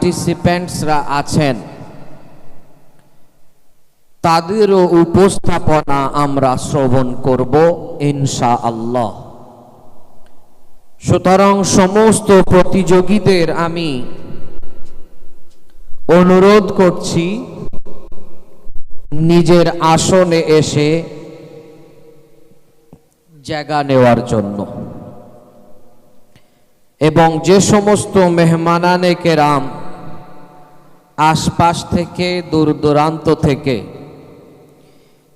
পার্টিসিপেন্টসরা আছেন। তাদেরও উপস্থাপনা আমরা শ্রবণ করব ইনশা আল্লাহ সুতরাং সমস্ত প্রতিযোগীদের আমি অনুরোধ করছি, নিজের আসনে এসে জায়গা নেওয়ার জন্য। এবং যে সমস্ত মেহমানানে কেরাম আশপাশ থেকে, দূর দূরান্ত থেকে।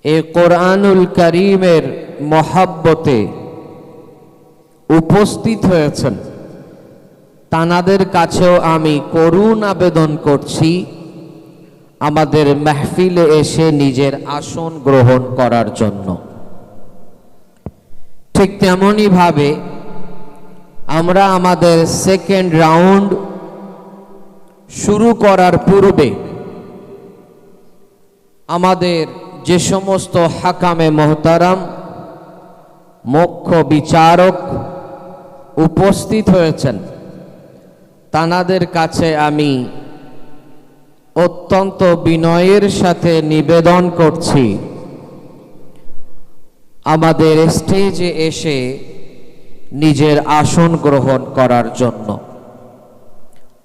এ কোরআনুল করিমের মহাব্বতে উপস্থিত হয়েছেন। তানাদের কাছেও আমি করুণ আবেদন করছি, আমাদের মেহফিলে এসে নিজের আসন গ্রহণ করার জন্য। ঠিক তেমনই ভাবে আমরা আমাদের সেকেন্ড রাউন্ড শুরু করার পূর্বে আমাদের যে সমস্ত হাকামে মোহতারাম মুখ্য বিচারক উপস্থিত হয়েছেন, তানাদের কাছে আমি অত্যন্ত বিনয়ের সাথে নিবেদন করছি। আমাদের স্টেজে এসে নিজের আসন গ্রহণ করার জন্য।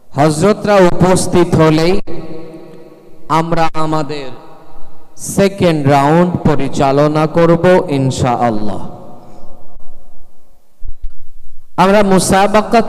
হজরতরা উপস্থিত হলেই আমরা আমাদের সেকেন্ড রাউন্ড পরিচালনা করব ইনশা আল্লাহ আমরা মুসাবাকাত